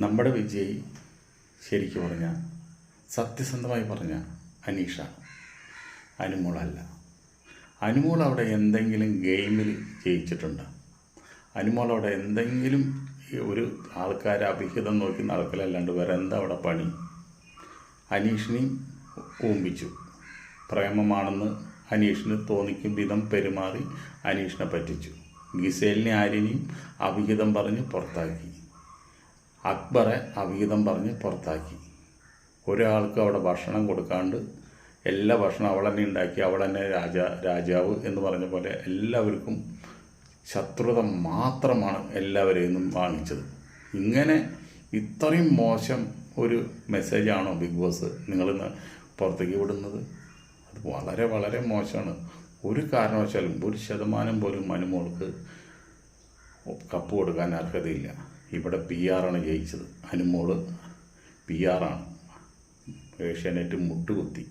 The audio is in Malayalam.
നമ്മുടെ വിജയി ശരിക്കു പറഞ്ഞാൽ സത്യസന്ധമായി പറഞ്ഞ അനീഷാണ് അനുമോളല്ല. അനുമോൾ അവിടെ എന്തെങ്കിലും ഗെയിമിൽ ജയിച്ചിട്ടുണ്ട്? അനുമോൾ അവിടെ എന്തെങ്കിലും ഒരു ആൾക്കാരെ അഭിഹിതം നോക്കി നടക്കലല്ലാണ്ട് വേറെ എന്താ അവിടെ പണി? അനീഷിനെയും ഊമ്പിച്ചു പ്രേമമാണെന്ന് അനീഷിന് തോന്നിക്കും വിധം പെരുമാറി അനീഷിനെ പറ്റിച്ചു. ഗിസേലിനെ ആര്യനെയും അഭിഹിതം പറഞ്ഞ് പുറത്താക്കി. അക്ബറെ അവിഹിതം പറഞ്ഞ് പുറത്താക്കി. ഒരാൾക്ക് അവിടെ ഭക്ഷണം കൊടുക്കാണ്ട് എല്ലാ ഭക്ഷണം അവൾ തന്നെ ഉണ്ടാക്കി അവൾ തന്നെ രാജ രാജാവ് എന്ന് പറഞ്ഞ പോലെ എല്ലാവർക്കും ശത്രുത മാത്രമാണ് എല്ലാവരെയും നിന്നും വാങ്ങിച്ചത്. ഇങ്ങനെ ഇത്രയും മോശം ഒരു മെസ്സേജാണോ ബിഗ് ബോസ് നിങ്ങളിന്ന് പുറത്തേക്ക് വിടുന്നത്? അത് വളരെ വളരെ മോശമാണ്. ഒരു കാരണവശാലും ഒരു ശതമാനം പോലും മനുമോൾക്ക് കപ്പ് കൊടുക്കാൻ അർഹതയില്ല. ഇവിടെ പി ആറാണ് ജയിച്ചത്. അനുമോൾ പി ആറാണ് ഏഷ്യാനെറ്റ് മുട്ടുകുത്തി.